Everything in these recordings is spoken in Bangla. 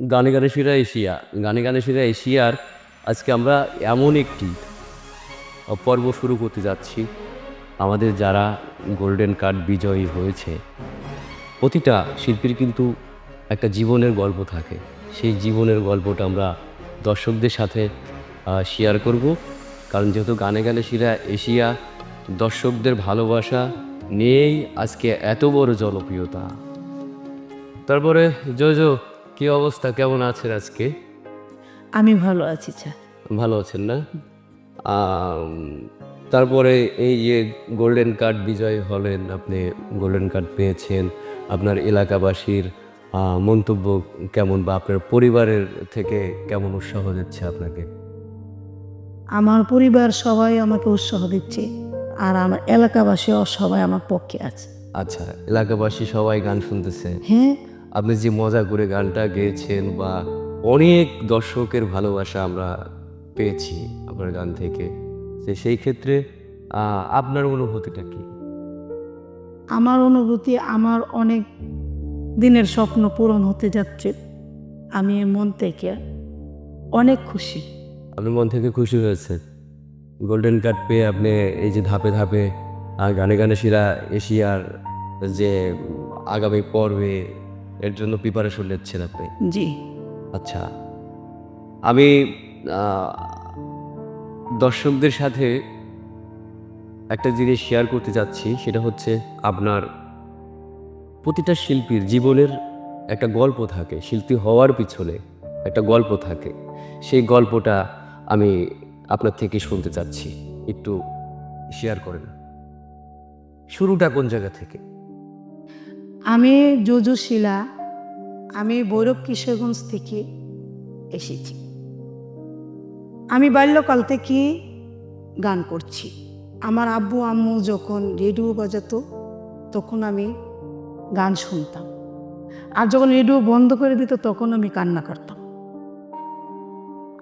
গানে গানে সেরা এশিয়া গানে গানে সেরা এশিয়ার আজকে আমরা এমন একটি পর্ব শুরু করতে যাচ্ছি। আমাদের যারা গোল্ডেন কার্ড বিজয়ী হয়েছে, প্রতিটা শিল্পীর কিন্তু একটা জীবনের গল্প থাকে। সেই জীবনের গল্পটা আমরা দর্শকদের সাথে শেয়ার করব। কারণ যেহেতু গানে গানে সেরা এশিয়া দর্শকদের ভালোবাসা নিয়েই আজকে এত বড় জনপ্রিয়তা। তারপরে জোজো কি অবস্থা? কেমন আছেন আজকে? আমি ভালো আছি চা ভালো আছেন না? তারপরে এই যে গোল্ডেন কার্ড বিজয় হলেন আপনি গোল্ডেন কার্ড পেয়েছেন। আপনার এলাকাবাসীর মন্তব্য কেমন বা আপনার পরিবারের থেকে কেমন উৎসাহ দিচ্ছে আপনাকে? আমার পরিবার সবাই আমাকে উৎসাহ দিচ্ছে আর আমার এলাকাবাসীও সবাই আমার পক্ষে আছে। আচ্ছা এলাকাবাসী সবাই গান শুনতেছে। হ্যাঁ। আপনি যে মজা করে গানটা গেয়েছেন বা অনেক দর্শকের ভালোবাসা আমরা পেয়েছি আপনার গান থেকে তো সেই ক্ষেত্রে আপনার অনুভূতিটা কি? আমার অনুভূতি আমার অনেক দিনের স্বপ্ন পূরণ হতে যাচ্ছে। আমি মন থেকে অনেক খুশি। আপনি মন থেকে খুশি হয়েছে গোল্ডেন কার্ড পেয়ে আপনি এই যে ধাপে ধাপে গানে গানে সেরা এশিয়ার যে আগামী পর্বে এর জন্য প্রিপারেশন নিচ্ছেন আপনি? জি। আচ্ছা। আমি দর্শকদের সাথে একটা জিনিস শেয়ার করতে যাচ্ছি সেটা হচ্ছে আপনার প্রতিটা শিল্পীর জীবনের একটা গল্প থাকে শিল্পী হওয়ার পিছনে একটা গল্প থাকে। সেই গল্পটা আমি আপনার থেকে শুনতে চাচ্ছি। একটু শেয়ার করেন। শুরুটা কোন জায়গা থেকে? আমি জোজো শিলা, আমি ভৈরব কিশোরগঞ্জ থেকে এসেছি। আমি বাল্যকাল থেকে গান করছি? আমার আব্বু, আম্মু যখন রেডিও বাজাতো, তখন আমি গান শুনতাম। আর যখন রেডিও বন্ধ করে দিত, তখন আমি কান্না করতাম।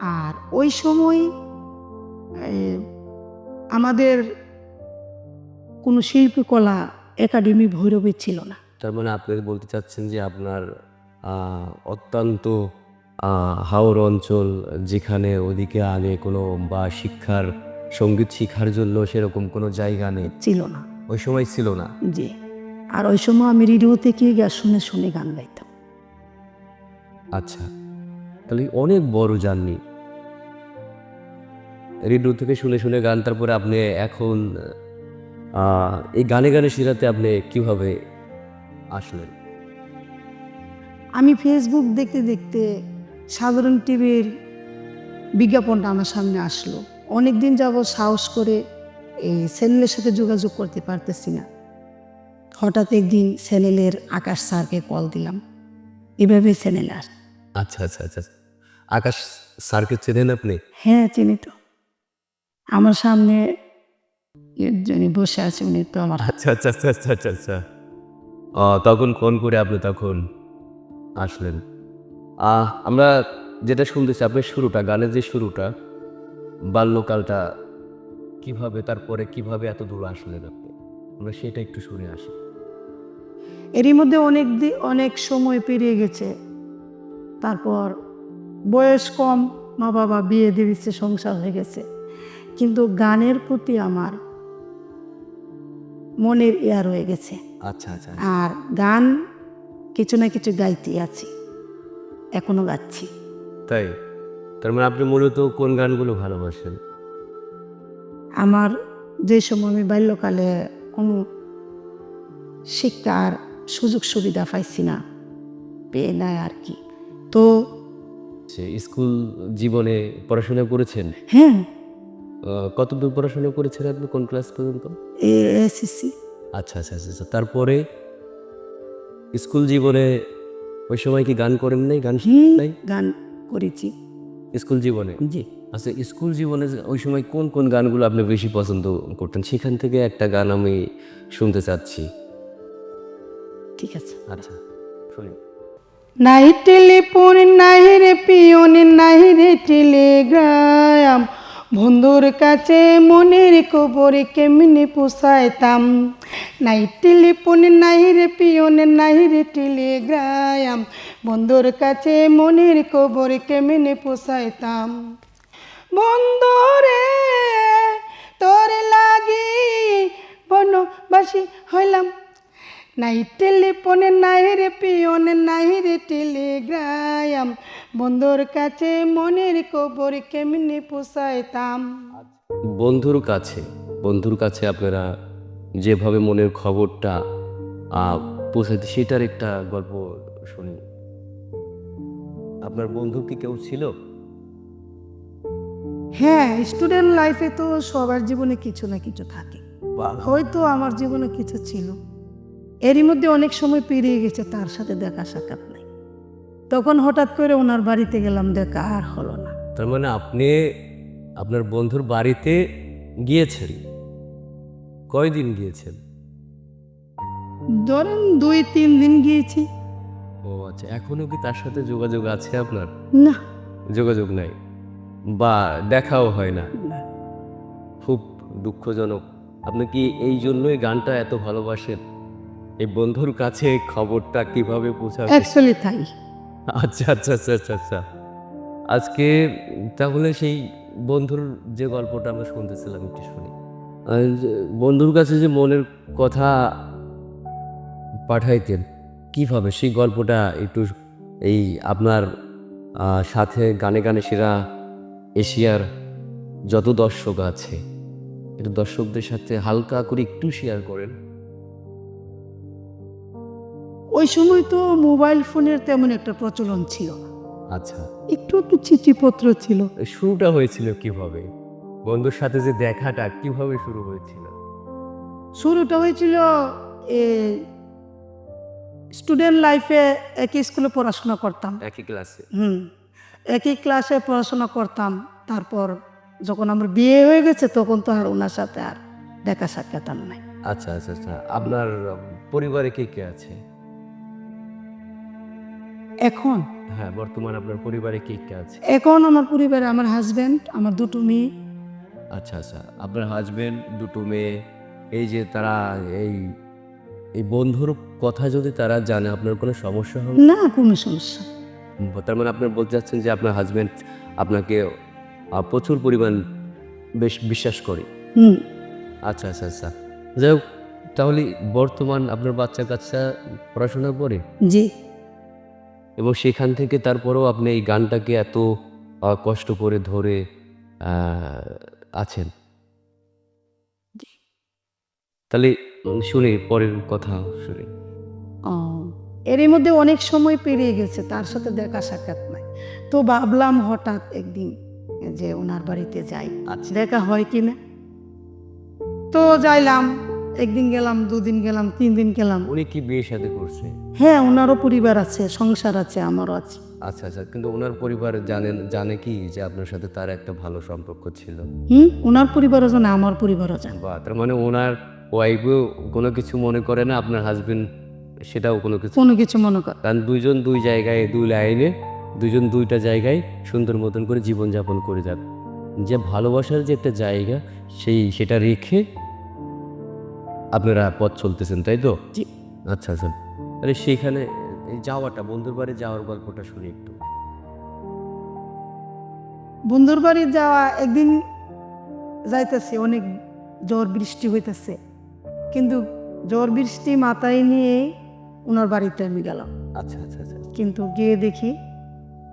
আর ওই সময় আমাদের কোনো শিল্পকলা একাডেমি ভৈরবে ছিল না। তার মানে আপনি বলতে চাচ্ছেন যে আপনার অত্যন্ত হাওর অঞ্চল যেখানে ওদিকে আগে কোনো বা শিক্ষার সংগীত শিক্ষার জন্য সেরকম কোনো জায়গা নেই? ছিল না। ওই সময় ছিল না? জি। আর ওই সময় আমি রেডিও থেকে গ্যাস শুনে শুনে গান গাইতাম। আচ্ছা। তাহলে অনেক বড় জার্নি। রেডিও থেকে শুনে শুনে গান তারপরে আপনি এখন এই গানে গানে শিরাতে আপনি কীভাবে আসলেন আমি ফেসবুক দেখতে দেখতে সাধারণ টিভির বিজ্ঞাপনটা আমার সামনে আসলো। অনেক দিন যাব সাহস করে এই চ্যানেলের সাথে যোগাযোগ করতে পারতেছি না। হঠাৎ একদিন চ্যানেলের আকাশ স্যারকে কল দিলাম। এভাবে চ্যানেলে আস আচ্ছা আচ্ছা আচ্ছা। আকাশ স্যারকে চেনেন আপনি? হ্যাঁ চিনি তো। আমার সামনে বসে আছে উনি তো আমার আচ্ছা আচ্ছা আচ্ছা আচ্ছা আচ্ছা। তখন ফোন করে আপনি তখন আসলেন? আহ, আমরা যেটা শুনতেছি আপনার শুরুটা গানের যে শুরুটা বাল্যকালটা কীভাবে তারপরে কীভাবে এত দূর আসলেন আপনি? আমরা সেটা একটু শুনে আসি। এরই মধ্যে অনেক অনেক সময় পেরিয়ে গেছে। তারপর বয়স কম মা বাবা বিয়ে দিয়ে দিচ্ছে সংসার হয়ে গেছে। কিন্তু গানের প্রতি আমার মনের ইয়া রয়ে গেছে। আচ্ছা আচ্ছা। আর গান কিছু না কিছু গাইতে আছি এখনও গাচ্ছি। তাই? তার মানে আপনি মূলত কোন গানগুলো ভালোবাসেন? আমার যে সময় আমি বাল্যকালে কোনো শিক্ষার সুযোগ সুবিধা পাইছি না পেয়ে নেয় আর কি। তো স্কুল জীবনে পড়াশোনা করেছেন? হ্যাঁ। কতদূর পড়াশোনা করেছেন আপনি? কোন ক্লাস পর্যন্ত? এসএসসি আচ্ছা আচ্ছা আচ্ছা আচ্ছা। তারপরে স্কুল জীবনে ওই সময় কি গান করেন নাই? গান নাই? গান করেছি। স্কুল জীবনে? জি। আচ্ছা স্কুল জীবনে ওই সময় কোন কোন গানগুলো আপনি বেশি পছন্দ করতেন? সেখান থেকে একটা গান আমি শুনতে চাচ্ছি। ঠিক আছে। আচ্ছা শুনি। নাই টেলিফোন নাই রে পিওন নাই রে টেলিগ্রাম। বন্ধুর কাছে মনের কবরে কেমনে পোষাইতাম? নাই টেলিফোন, নাই রে পিয়ন, নাই রে টেলিগ্রাম। বন্ধুর কাছে মনের কবরে কেমনে পোষাইতাম? বন্ধুরে, তোর লাগি বনবাসী হইলাম। নাই টেলিফোনে, নাই রে পিয়নে, নাই রে টেলিগ্রাম। বন্ধুর কাছে মনের কবর কেমনি পোষাইতাম? বন্ধুর কাছে বন্ধুর কাছে আপনারা যেভাবে মনের খবরটা পৌঁছাতে সেটার একটা গল্প শুনি। আপনার বন্ধু কি কেউ ছিল? হ্যাঁ স্টুডেন্ট লাইফে তো সবার জীবনে কিছু না কিছু থাকে। হয়তো আমার জীবনে কিছু ছিল। এরই মধ্যে অনেক সময় পেরিয়ে গেছে তার সাথে দেখা সাক্ষাৎ। তখন হঠাৎ করে ওনার বাড়িতে গেলাম দেখা আর হলো না। তার মানে আপনি আপনার বন্ধুর বাড়িতে গিয়েছেন? কয়দিন গিয়েছেন? ধরেন দুই তিন দিন গিয়েছি। ও আচ্ছা এখনও কি তার সাথে যোগাযোগ আছে আপনার? না। যোগাযোগ নাই। বা দেখাও হয় না। খুব দুঃখজনক। আপনি কি এই জন্যই গানটা এত ভালোবাসেন? এই বন্ধুর কাছে খবরটা কীভাবে পৌঁছাবে? অ্যাকচুয়ালি তাই। আচ্ছা আচ্ছা আচ্ছা আচ্ছা আচ্ছা। আজকে তাহলে সেই বন্ধুর যে গল্পটা আমরা শুনতেছিলাম, একটু শুনি। বন্ধুর কাছে যে মনের কথা পাঠাইতেন, কীভাবে? সেই গল্পটা একটু এই আপনার সাথে গানে গানে সেরা এশিয়ার যত দর্শক আছে, একটু দর্শকদের সাথে হালকা করে একটু শেয়ার করেন। ওই সময় তো মোবাইল ফোনের তেমন একটা প্রচলন ছিল। না আচ্ছা। একটু একটু চিঠিপত্র ছিল। শুরুটা হয়েছিল কীভাবে? বন্ধুর সাথে যে দেখাটা কীভাবে শুরু হয়েছিল? শুরুটা হয়েছিল স্টুডেন্ট লাইফে একই স্কুলে পড়াশোনা করতাম। একই ক্লাসে হুম। একই ক্লাসে পড়াশোনা করতাম। তারপর যখন আমার বিয়ে হয়ে গেছে তখন তো আর ওনার সাথে আর দেখা সাক্ষাৎ আর নাই। আচ্ছা আচ্ছা আচ্ছা। আপনার পরিবারে কে কে আছে? এখন? হ্যাঁ বর্তমান আপনার পরিবারে কে কে আছে? এখন আমার পরিবারে আমার হাজব্যান্ড আমার দুটো মেয়ে। আচ্ছা আচ্ছা আপনার হাজবেন্ড দুটো মেয়ে এই যে তারা এই এই বন্ধুর কথা যদি তারা জানে আপনার কোনো সমস্যা হবে? না কোনো সমস্যা। তার মানে আপনার বলতে চাচ্ছেন যে আপনার হাজবেন্ড আপনাকে আহ, প্রচুর পরিমাণ বেশ বিশ্বাস করে? হুম। আচ্ছা আচ্ছা আচ্ছা। যাই হোক তাহলে বর্তমান আপনার বাচ্চা কাচ্চা পড়াশোনা করে জি। এবং সেখান থেকে তারপরেও আপনি এই গানটাকে এত কষ্ট করে ধরে আছেন। তাহলে শুনি পরের কথা শুনি। এরই মধ্যে অনেক সময় পেরিয়ে গেছে তার সাথে দেখা সাক্ষাৎ নাই। তো ভাবলাম হঠাৎ একদিন যে ওনার বাড়িতে যাই। আচ্ছা। দেখা হয় কি না তো যাইলাম। একদিন গেলাম দুদিন গেলাম তিন দিন গেলাম। উনি কি বিয়ে সাথে করছে? হ্যাঁ ওনারও পরিবার আছে সংসার আছে আমারও আছে। আচ্ছা আচ্ছা কিন্তু ওনার পরিবার জানেন জানে কি যে আপনার সাথে তার একটা ভালো সম্পর্ক ছিল? হুম? ওনার পরিবারও জানে আমার পরিবারও জানে। বা তার মানে ওনার ওয়াইফও কোনো কিছু মনে করে না আপনার হাজবেন্ড সেটাও কোনো কিছু? কোনো কিছু মনে কর কারণ দুইজন দুই জায়গায় দুই লাইনে দুইজন দুইটা জায়গায় সুন্দর মতন করে জীবনযাপন করে যাবে। যে ভালোবাসার যে একটা জায়গা সেই সেটা রেখে আপনারা পথ চলতেছেন তাই তো? জি। আচ্ছা আচ্ছা। আরে সেখানে এই যাওয়াটা বন্ধুর বাড়ি যাওয়ার গল্পটা শুনি একটু। বন্ধুর বাড়ি যাওয়া একদিন যাইতেছে অনেক ঝড় বৃষ্টি হইতেছে। কিন্তু ঝড় বৃষ্টি মাথায় নিয়ে ওনার বাড়িতে আমি গেলাম। আচ্ছা আচ্ছা আচ্ছা কিন্তু গিয়ে দেখি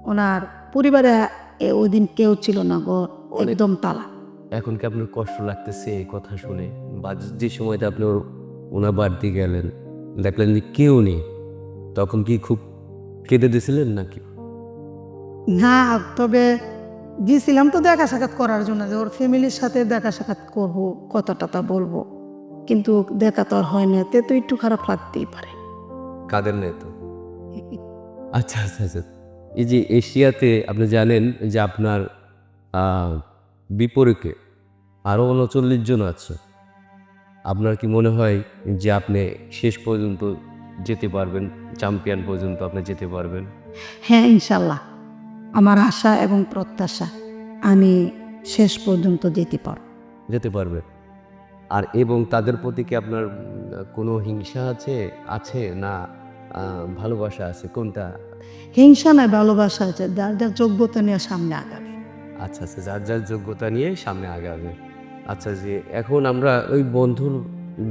ওনার পরিবারে ওই দিন কেউ ছিল না ঘর অনেক- একদম তালা। এখন কি আপনার কষ্ট লাগতেছে এই কথা শুনে? বা যে সময়তে আপনি ওর- ওনার বাড়িতে গেলেন দেখলেন যে কেউ নেই তখন কি খুব কেঁদে দিয়েছিলেন নাকি? না তবে গিয়েছিলাম তো দেখা সাক্ষাৎ করার জন্য যে ওর ফ্যামিলির সাথে দেখা সাক্ষাৎ করব কথা টথা বলব। কিন্তু দেখা তো আর হয় না তে তো একটু খারাপ লাগতেই পারে। কাদের নেই তো? আচ্ছা আচ্ছা আচ্ছা। এই যে এশিয়াতে আপনি জানেন যে আপনার আহ, বিপরীতে আরও উনচল্লিশ জন আছে। আপনার কি মনে হয় যে আপনি শেষ পর্যন্ত যেতে পারবেন চ্যাম্পিয়ন পর্যন্ত আপনি যেতে পারবেন? হ্যাঁ ইনশাল্লাহ। আমার আশা এবং প্রত্যাশা আমি শেষ পর্যন্ত যেতে পারো যেতে পারবে আর এবং তাদের প্রতি কি আপনার কোনো হিংসা আছে? আছে না ভালোবাসা আছে? কোনটা? হিংসা নয় ভালোবাসা আছে। যার যার যোগ্যতা নিয়ে সামনে আগাবে। আচ্ছা আচ্ছা যার যার যোগ্যতা নিয়ে সামনে আগাবে। আচ্ছা যে এখন আমরা ওই বন্ধুর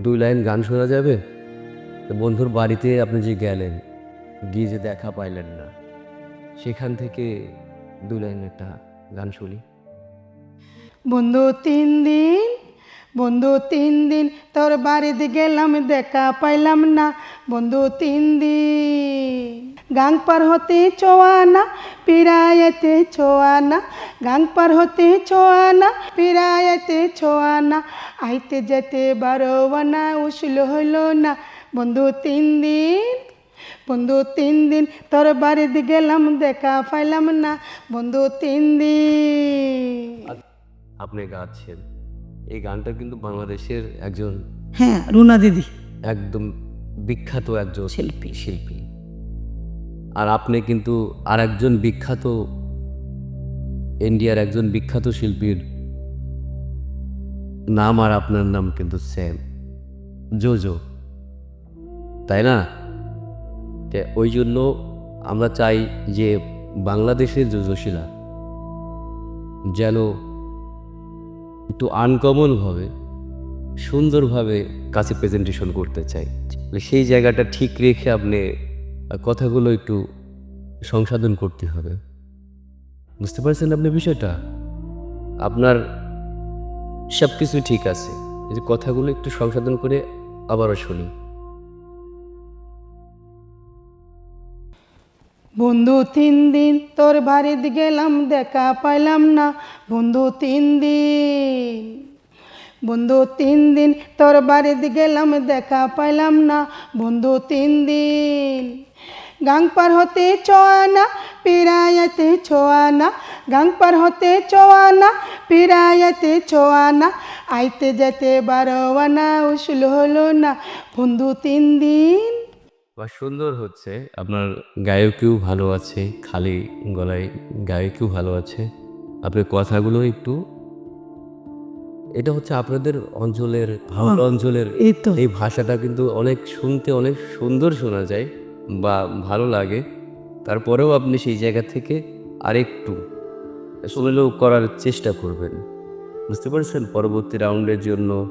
দুই লাইন গান শোনা যাবে? বন্ধুর বাড়িতে আপনি যে গেলেন, গিয়ে যে দেখা পাইলেন না, সেখান থেকে দুই লাইন একটা গান শুনি। বন্ধু, তিন দিন, বন্ধু, তিন দিন তোর বাড়িতে গেলাম, দেখা পাইলাম না। বন্ধু, তিন দিন। গাং পার হতে চোয়ানা পিরায়েতে ছোয়ানা গাং পার হতে চোয়ানা পিরায়েতে ছোয়ানা আইতে যেতে বারোয়ানা উসল হইল না। বন্ধু তিন দিন বন্ধু তিন দিন তোর বাড়িতে গেলাম দেখা পাইলাম না। বন্ধু তিন দিন। আপনি গাচ্ছেন। এই গানটা কিন্তু বাংলাদেশের একজন হ্যাঁ রুনা দিদি। একদম বিখ্যাত একজন শিল্পী। শিল্পী। আর আপনি কিন্তু আর একজন বিখ্যাত, ইন্ডিয়ার একজন বিখ্যাত শিল্পীর নাম আর আপনার নাম কিন্তু সেম জোজো। তাই না? ওই জন্য আমরা চাই যে বাংলাদেশের জোজোশিলা যেন একটু আনকমনভাবে সুন্দরভাবে কাছে প্রেজেন্টেশন করতে চাই সেই জায়গাটা ঠিক রেখে আপনি কথাগুলো একটু সংশোধন করতে হবে। বুঝতে পারছেন আপনি বিষয়টা? আপনার সব কিছু ঠিক আছে। যে কথাগুলো একটু সংশোধন করে আবারও শুনি। বন্ধু, তিন দিন তোর বাড়িতে গেলাম, দেখা পাইলাম না। বন্ধু, তিন দিন। বন্ধু, তিন দিন তোর বাড়িতে গেলাম, দেখা পাইলাম না। বন্ধু, তিন দিন গাং পার হতে চোয়ানা পিরায়াতে ছোয়ানা গাং পার হতে চোয়ানা পিরায়াতে ছোয়ানা আইতে যেতে বারোয়ানা উসুল হলো না। বন্ধু, তিন দিন বা সুন্দর হচ্ছে, আপনার গায়কেও ভালো আছে, খালি গলায় গায়কেও ভালো আছে। আপনার কথাগুলো একটু এটা হচ্ছে আপনাদের অঞ্চলের ভাওয়াল অঞ্চলের এই তো। এই ভাষাটা কিন্তু অনেক শুনতে অনেক সুন্দর শোনা যায় বা ভালো লাগে। তারপরেও আপনি সেই জায়গা থেকে আরেকটু শুনলেও করার চেষ্টা করবেন। বুঝতে পারছেন? পরবর্তী রাউন্ডের জন্য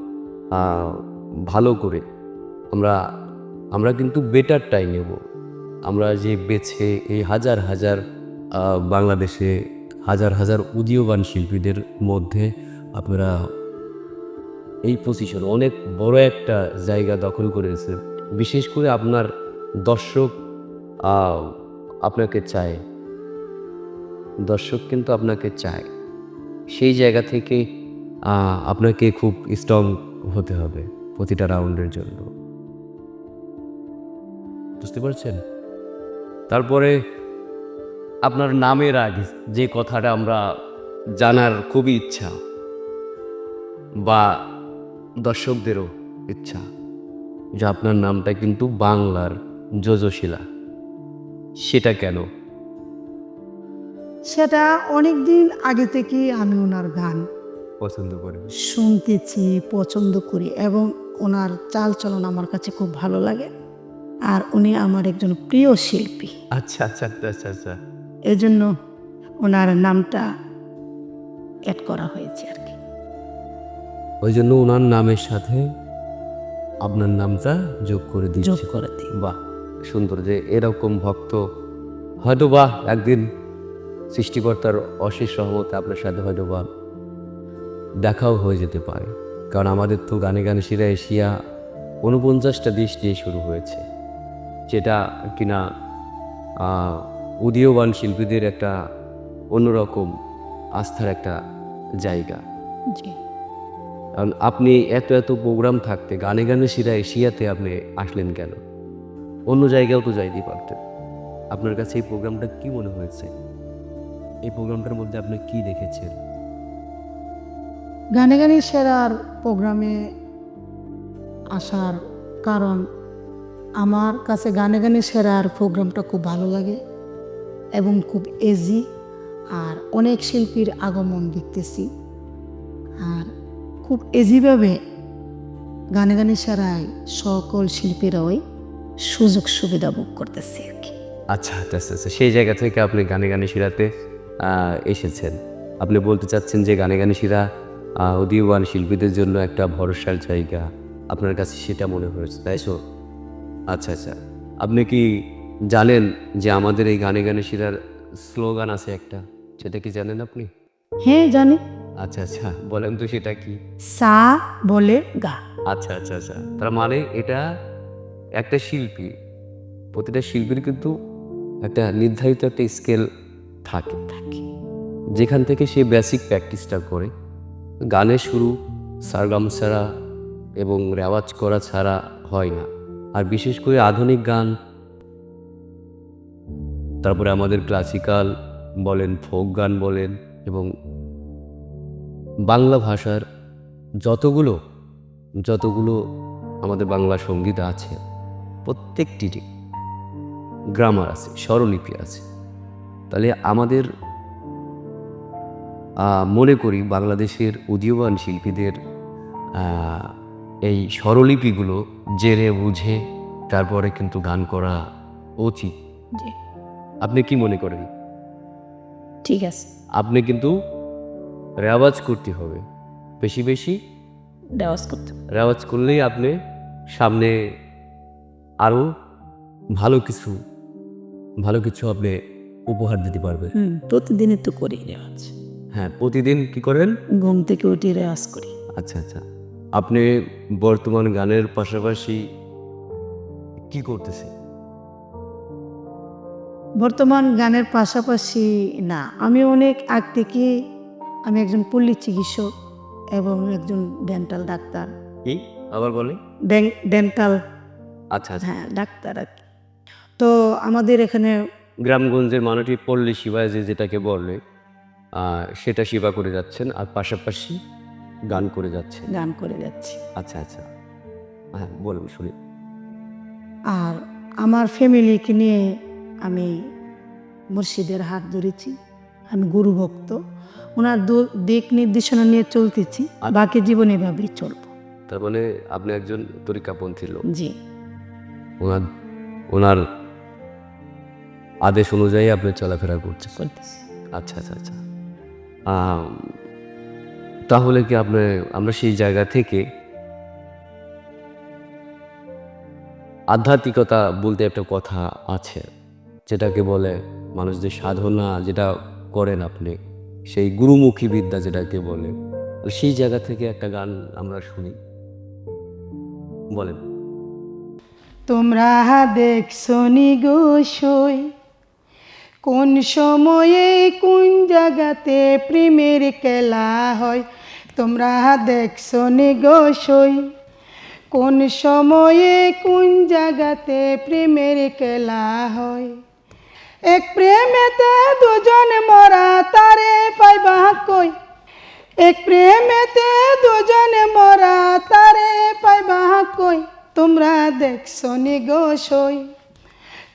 ভালো করে আমরা আমরা কিন্তু বেটার বেটারটাই নেব। আমরা যে বেছে এই হাজার হাজার বাংলাদেশে হাজার হাজার উদীয়মান শিল্পীদের মধ্যে আপনারা এই পজিশন অনেক বড় একটা জায়গা দখল করেছে। বিশেষ করে আপনার দর্শক আপনাকে চায়। দর্শক কিন্তু আপনাকে চায়। সেই জায়গা থেকে আপনাকে খুব স্ট্রং হতে হবে প্রতিটা রাউন্ডের জন্য। বুঝতে পারছেন? তারপরে, আপনার নামের আগে যে কথাটা আমরা জানার খুবই ইচ্ছা, বা দর্শকদেরও ইচ্ছা যে আপনার নামটা কিন্তু বাংলার যোজশিলা। সেটা কেন? সেটা অনেক দিন আগে থেকেই আমি ওনার গান পছন্দ করেন শুনতেছি পছন্দ করি এবং ওনার চালচলন আমার কাছে খুব ভালো লাগে। আর উনি আমার একজন প্রিয় শিল্পী। আচ্ছা আচ্ছা আচ্ছা আচ্ছা। আচ্ছা এজন্য ওনার নামটা অ্যাড করা হয়েছে আর কি। ওই জন্য ওনার নামের সাথে আপনার নামটা যোগ করে যোগ দিচ্ছে করে দিই বাহ সুন্দর যে এরকম ভক্ত। হয়তো বা একদিন সৃষ্টিকর্তার অশেষ সহমতে আপনার সাথে হয়তো বা দেখাও হয়ে যেতে পারে। কারণ আমাদের তো গানে গানে সেরা এশিয়া উনপঞ্চাশটা দেশ দিয়ে শুরু হয়েছে। যেটা কিনা উদীয়মান শিল্পীদের একটা অন্যরকম আস্থার একটা জায়গা। জি। কারণ আপনি এত এত প্রোগ্রাম থাকতে, গানে গানে সেরা এশিয়াতে আপনি আসলেন কেন? অন্য জায়গাও তো যাইতে পারতেন। আপনার কাছে এই প্রোগ্রামটা কি মনে হয়েছে? এই প্রোগ্রামটার মধ্যে আপনি কি দেখেছেন? গানে গানে সেরার প্রোগ্রামে আসার কারণ আমার কাছে গানে গানে সেরার প্রোগ্রামটা খুব ভালো লাগে এবং খুব এজি আর অনেক শিল্পীর আগমন দেখতেছি। আর খুব এজিভাবে গানে গানে সারাই সকল শিল্পীরাই সুযোগ সুবিধা ভোগ করতেছে আর কি। আচ্ছা আচ্ছা আচ্ছা আচ্ছা। সেই জায়গা থেকে আপনি গানে গানে শিরাতে এসেছেন। আপনি বলতে চাচ্ছেন যে গানে গানে শিরা উদীয়মান শিল্পীদের জন্য একটা ভরসার জায়গা আপনার কাছে সেটা মনে হয়েছে তাই তো? আচ্ছা আচ্ছা। আপনি কি জানেন যে আমাদের এই গানে গানে শিরার স্লোগান আছে একটা? সেটা কি জানেন আপনি? হ্যাঁ জানি। আচ্ছা আচ্ছা বলেন তো সেটা কি? সা বলে গা। আচ্ছা আচ্ছা আচ্ছা তার মানে এটা একটা শিল্পী প্রতিটা শিল্পীর কিন্তু একটা নির্ধারিত একটা স্কেল থাকে। থাকে। যেখান থেকে সে বেসিক প্র্যাকটিসটা করে। গানের শুরু সারগাম ছাড়া এবং রেওয়াজ করা ছাড়া হয় না। আর বিশেষ করে আধুনিক গান তারপরে আমাদের ক্লাসিক্যাল বলেন ফোক গান বলেন এবং বাংলা ভাষার যতগুলো যতগুলো আমাদের বাংলা সংগীত আছে প্রত্যেকটিরই গ্রামার আছে স্বরলিপি আছে। তাহলে আমাদের মনে করি বাংলাদেশের উদীয়মান শিল্পীদের এই স্বরলিপিগুলো জেনে বুঝে তারপরে কিন্তু গান করা উচিত। আপনি কি মনে করেন? ঠিক আছে। আপনি কিন্তু রেওয়াজ করতে হবে। বেশি বেশি রেওয়াজ করতে রেওয়াজ করলেই আপনি সামনে আরও ভালো কিছু ভালো কিছু আপনি উপহার দিতে পারবেন। হুম প্রতিদিনই তো করি রেওয়াজ। হ্যাঁ প্রতিদিন কি করেন? ঘুম থেকে উঠে রেওয়াজ করি। আচ্ছা আচ্ছা। আপনি বর্তমান গানের পাশাপাশি কি করতেছেন? বর্তমান গানের পাশাপাশি না আমি অনেক আগ থেকে আমি একজন পল্লী চিকিৎসক এবং একজন ডেন্টাল ডাক্তার। কি? আবার বলে? ডেন্টাল। আচ্ছা আচ্ছা। হ্যাঁ ডাক্তার আর কি। তো আমাদের এখানে গ্রামগঞ্জের মানুষটি পল্লী শিবায় যে যেটাকে বলে সেটা সেবা করে যাচ্ছেন আর পাশাপাশি গান করে যাচ্ছেন। গান করে যাচ্ছি। আচ্ছা আচ্ছা। হ্যাঁ বলুন শুনি। আর আমার ফ্যামিলিকে নিয়ে আমি মুর্শিদের হাত ধরেছি। আমি গুরু ভক্ত ওনার দিক নির্দেশনা নিয়ে চলতেছি বাকি জীবন এভাবেই চলবো। তার মানে আপনি একজন তরিকাপন্থী লোক? জি। ওনার ওনার আদেশ অনুযায়ী আপনি চলাফেরা করছেন? আচ্ছা আচ্ছা আচ্ছা। তাহলে কি আপনি আমরা সেই জায়গা থেকে আধ্যাত্মিকতা বলতে একটা কথা আছে যেটাকে বলে মানুষদের সাধনা যেটা করেন আপনি। সেই গুরুমুখী বিদ্যা যেটাকে বলে সেই জায়গা থেকে একটা গান আমরা শুনি। বলেন। তোমরা দেখছ নি গো সই, কোন সময়ে কোন জায়গাতে প্রেমের খেলা হয়? তোমরা দেখছ নি গো সই, কোন সময়ে কোন জায়গাতে প্রেমের খেলা হয়? এক প্রেমেতে দুজন মরা, তারে পাইবা কই? এক প্রেমেতে দুজনে মরা, তারে পাইবা কই? তোমরা দেখছ নি গো সই?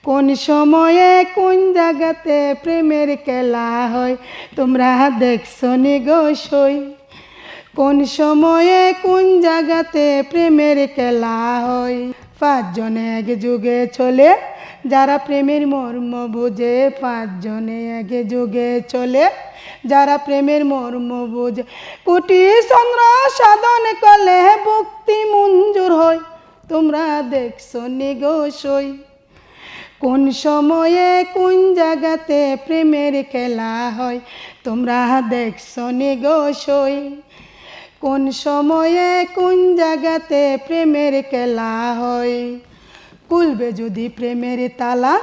কোন সময়ে কোন জায়গাতে প্রেমের খেলা হয়? তোমরা দেখছ নি গো সই? কোন সময়ে কোন জায়গাতে প্রেমের খেলা হয়? পাঁচজনে এক যুগে চলে যারা প্রেমের মর্ম বোঝে, পাঁচজনে এক যোগে চলে। যারা প্রেমের মর্ম বোঝে কোটি চন্দ্র সাধন করলে ভক্তি মঞ্জুর হয়। তোমরা দেখছ নিগোসই কোন সময়ে কোন জায়গাতে প্রেমের খেলা হয়, তোমরা দেখছ নিগোসই কোন সময়ে কোন জায়গাতে প্রেমের খেলা হয়। কুলবে যদি প্রেমের তালা।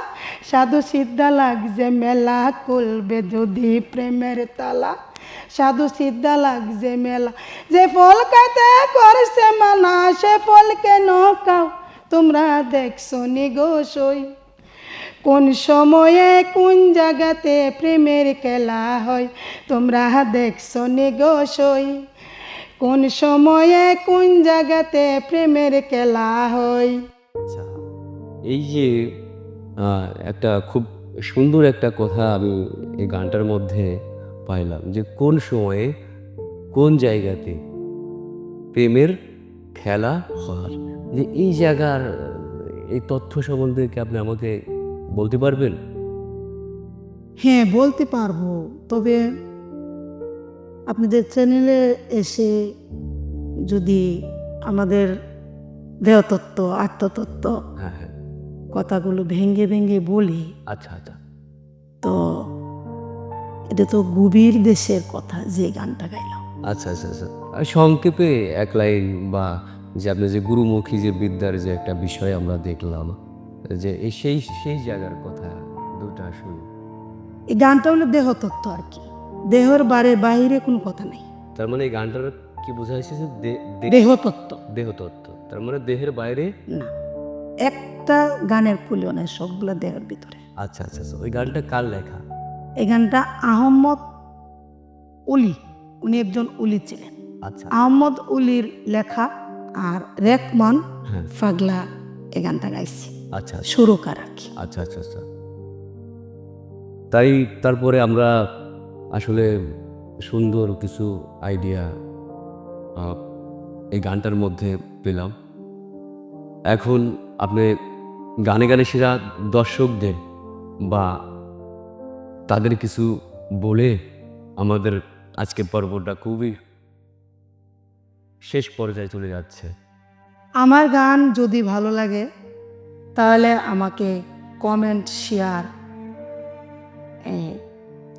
সাধু সিদ্ধা লাগছে মেলা কুলবে যদি প্রেমের তালা। সাধু সিদ্ধা লাগছে মেলা, যে ফল খাইতে করছে মানা সে ফল কেন খাও? তোমরা দেখছ নিগোসই কোন সময়ে কোন জায়গাতে প্রেমের খেলা হয়, তোমরা দেখছ নিগোসই কোন সময়ে কোন জায়গাতে প্রেমের খেলা হয়। এই যে একটা খুব সুন্দর একটা কথা আমি এই গানটার মধ্যে পাইলাম যে কোন সময়ে কোন জায়গাতে প্রেমের খেলা হয় যে এই জায়গার এই তথ্য সম্বন্ধে কি আপনি আমাকে বলতে পারবেন? হ্যাঁ বলতে পারব। তবে আপনাদের চ্যানেলে এসে যদি আমাদের দেহতত্ত্ব আত্মতত্ত্ব হ্যাঁ। কথাগুলো ভেঙ্গে ভেঙ্গে বলি। আচ্ছা আচ্ছা। তো এটা তো গভীর দেশের কথা যে গানটা গাইলাম। আচ্ছা আচ্ছা আচ্ছা। আর সংক্ষেপে এক লাইন বা যে আপনি যে গুরুমুখী যে বিদ্যার যে একটা বিষয় আমরা দেখলাম যে এই সেই সেই জায়গার কথা দুটা শুনি। এই গানটা হলো দেহতত্ত্ব আর কি। দেহর বারে বাইরে কোনো কথা নেই। তার মানে এই গানটার কি বোঝাইছে যে দে- দে- দেহতত্ত্ব। দেহতত্ত্ব। তার মানে দেহের বাইরে না। একটা গানের ফুলিও নেই সবগুলো দেহের ভিতরে। আচ্ছা আচ্ছা আচ্ছা ওই গানটা কার লেখা? এই গানটা আহম্মদ উলি উনি একজন উলি ছিলেন। আচ্ছা। আহম্মদ উলির লেখা আর রেকমান হ্যাঁ। ফাগলা এই গানটা গাইছে। আচ্ছা। আচ্ছা সুরকার আর কি। আচ্ছা আচ্ছা আচ্ছা। তাই তারপরে আমরা আসলে সুন্দর কিছু আইডিয়া এই গানটার মধ্যে পেলাম। এখন আপনি গানে গানে সেরা দর্শকদের বা তাদের কিছু বলে আমাদের আজকের পর্বটা খুবই শেষ পর্যায়ে চলে যাচ্ছে। আমার গান যদি ভালো লাগে, তাহলে আমাকে কমেন্ট শেয়ার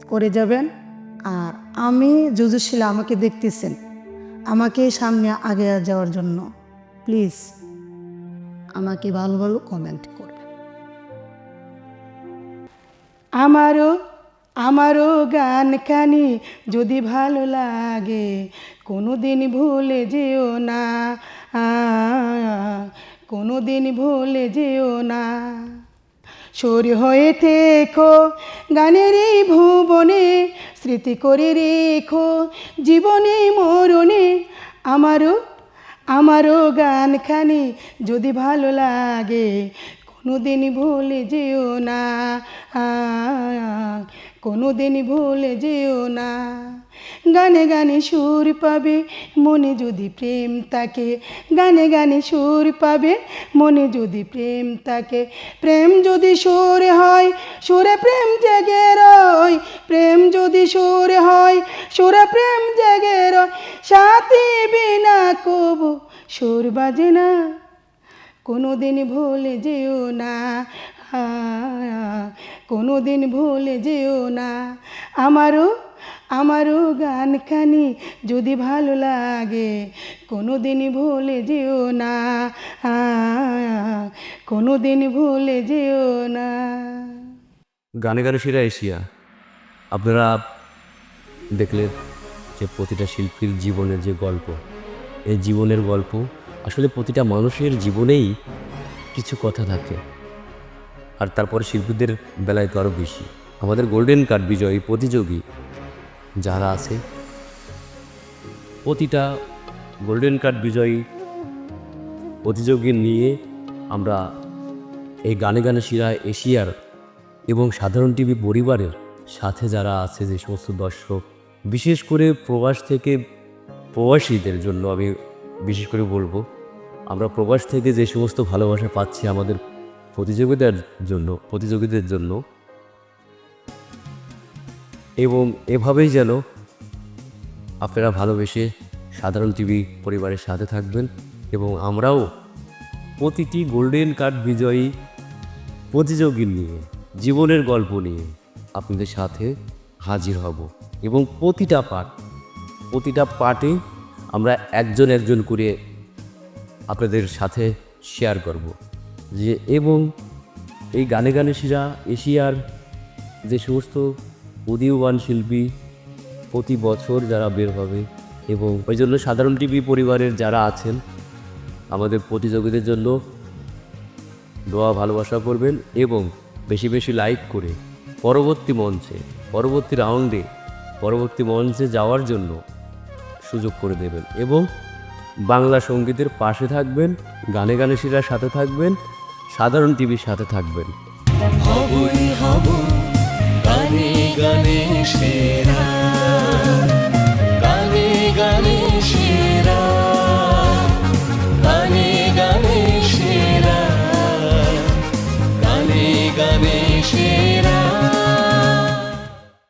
করে যাবেন। আর আমি যুজুশীলা আমাকে দেখতেছেন। আমাকে সামনে আগে যাওয়ার জন্য। প্লিজ আমাকে ভালো ভালো কমেন্ট করবেন আমারও আমারও গান খানি যদি ভালো লাগে কোনো দিন ভুলে যেও না কোনো দিন ভুলে যেও না। সুর হয়ে থেকো, গানের এই ভুবনে, স্মৃতি করে রেখো, জীবনে মরণে, আমারও আমারও গান খানি যদি ভালো লাগে কোনো দিন ভুলে যেও না। কোনো দিন ভুলে যেও না। গানে গানে সুর পাবে, মনে যদি প্রেম তাকে গানে গানে সুর পাবে, মনে যদি প্রেম তাকে প্রেম যদি সুর হয়, সুরে প্রেম জেগে রয়। প্রেম যদি সুর হয়, সুরে প্রেম জেগে রয়। সাথী বিনা কবু সুর বাজে না। কোনো দিন ভুলে যেও না। কোনো দিন ভুলে যেও না। আমারও আমারও গান খানি যদি ভালো লাগে কোনো দিন ভুলে যেও না। কোনো দিন ভুলে যেও না। গানে গানে সেরা এশিয়া আপনারা দেখলেন যে প্রতিটা শিল্পীর জীবনের যে গল্প, এই জীবনের গল্প আসলে প্রতিটা মানুষের জীবনেই কিছু কথা থাকে। আর তারপরে শিল্পীদের বেলায় তো আরও বেশি। আমাদের গোল্ডেন কার্ড বিজয়ী প্রতিযোগী যারা আছে, প্রতিটা গোল্ডেন কার্ড বিজয়ী প্রতিযোগী নিয়ে আমরা এই গানে গানে শিরা এশিয়ার এবং সাধারণ টিভি পরিবারের সাথে যারা আছে, যে সমস্ত দর্শক, বিশেষ করে প্রবাস থেকে প্রবাসীদের জন্য আমি বিশেষ করে বলব, আমরা প্রবাস থেকে যে সমস্ত ভালোবাসা পাচ্ছি আমাদের প্রতিযোগিতার জন্য, প্রতিযোগীদের জন্য। এবং এভাবেই যেন আপনারা ভালোবেসে সাধারণ টিভি পরিবারের সাথে থাকবেন এবং আমরাও প্রতিটি গোল্ডেন কার্ড বিজয়ী প্রতিযোগী নিয়ে, জীবনের গল্প নিয়ে আপনাদের সাথে হাজির হব। এবং প্রতিটা পাঠ প্রতিটা পার্টে আমরা একজন একজন করে আপনাদের সাথে শেয়ার করব। যে এবং এই গানে গানে শিরা এশিয়ার যে সমস্ত উদীয়মান শিল্পী প্রতি বছর যারা বের হবে এবং ওই জন্য সাধারণ টিভি পরিবারের যারা আছেন, আমাদের প্রতিযোগীদের জন্য দোয়া, ভালোবাসা করবেন এবং বেশি বেশি লাইক করে পরবর্তী মঞ্চে, পরবর্তী রাউন্ডে পরবর্তী মঞ্চে যাওয়ার জন্য সুযোগ করে দেবেন এবং বাংলা সঙ্গীতের পাশে থাকবেন, গানে গানে শিরার সাথে থাকবেন সাধারণ টিভির সাথে থাকবেন। হবই হব গানে গানে সেরা।